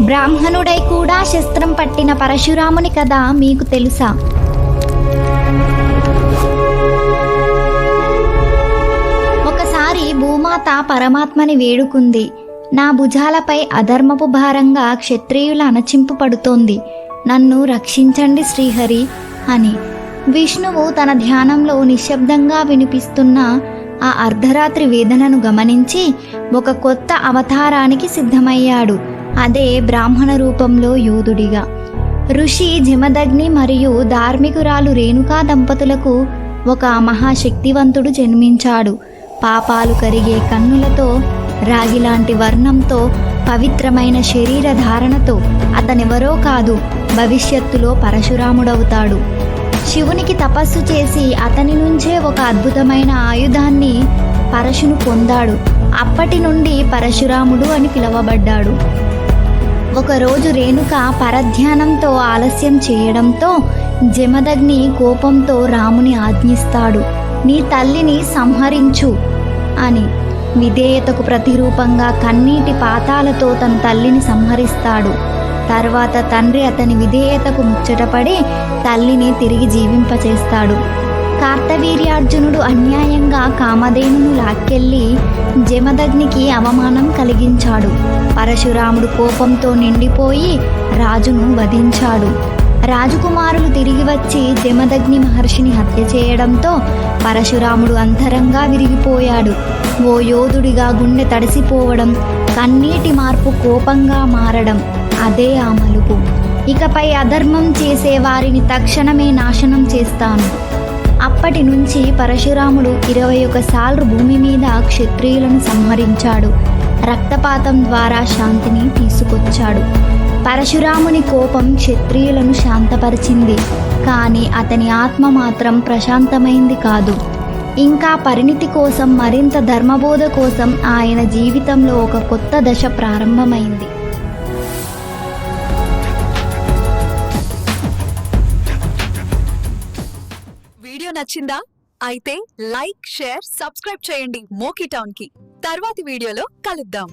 బ్రాహ్మణుడై కూడా శస్త్రం పట్టిన పరశురాముని కథ మీకు తెలుసా? ఒకసారి భూమాత పరమాత్మని వేడుకుంది. నా భుజాలపై అధర్మపు భారంగా క్షత్రియుల అణచింపు పడుతోంది. నన్ను రక్షించండి శ్రీహరి అని. విష్ణువు తన ధ్యానంలో నిశ్శబ్దంగా వినిపిస్తున్న ఆ అర్ధరాత్రి వేదనను గమనించి ఒక కొత్త అవతారానికి సిద్ధమయ్యాడు. అదే బ్రాహ్మణ రూపంలో యోధుడిగా ఋషి జమదగ్ని మరియు ధార్మికురాలు రేణుకా దంపతులకు ఒక మహాశక్తివంతుడు జన్మించాడు. పాపాలు కరిగే కన్నులతో రాగిలాంటి వర్ణంతో పవిత్రమైన శరీర ధారణతో అతనెవరో కాదు భవిష్యత్తులో పరశురాముడవుతాడు. శివునికి తపస్సు చేసి అతని నుంచే ఒక అద్భుతమైన ఆయుధాన్ని పరశును పొందాడు. అప్పటి నుండి పరశురాముడు అని పిలువబడ్డాడు. ఒకరోజు రేణుక పరధ్యానంతో ఆలస్యం చేయడంతో జమదగ్ని కోపంతో రాముని ఆజ్ఞిస్తాడు నీ తల్లిని సంహరించు అని. విధేయతకు ప్రతిరూపంగా కన్నీటి పాతాలతో తన తల్లిని సంహరిస్తాడు. తర్వాత తండ్రి అతని విధేయతకు ముచ్చటపడి తల్లిని తిరిగి జీవింపచేస్తాడు. కార్తవీర్యార్జునుడు అన్యాయంగా కామధేనును లాక్కెళ్ళి జమదగ్నికి అవమానం కలిగించాడు. పరశురాముడు కోపంతో నిండిపోయి రాజును వధించాడు. రాజకుమారులు తిరిగి వచ్చి జమదగ్ని మహర్షిని హత్య చేయడంతో పరశురాముడు అంతరంగా విరిగిపోయాడు. ఓ యోధుడిగా గుండె తడిసిపోవడం కన్నీటి మార్పు కోపంగా మారడం అదే ఆ మలుపు. ఇకపై అధర్మం చేసే వారిని తక్షణమే నాశనం చేస్తాను. అప్పటి నుంచి పరశురాముడు ఇరవై ఒకసార్లు భూమి మీద క్షత్రియులను సంహరించాడు. రక్తపాతం ద్వారా శాంతిని తీసుకొచ్చాడు. పరశురాముని కోపం క్షత్రియులను శాంతపరిచింది. కానీ అతని ఆత్మ మాత్రం ప్రశాంతమైంది కాదు. ఇంకా పరిణితి కోసం మరింత ధర్మబోధ కోసం ఆయన జీవితంలో ఒక కొత్త దశ ప్రారంభమైంది. వీడియో నచ్చిందా? అయితే లైక్ షేర్ సబ్స్క్రైబ్ చేయండి మోకీ టౌన్కి తర్వాతి వీడియోలో కలుద్దాం.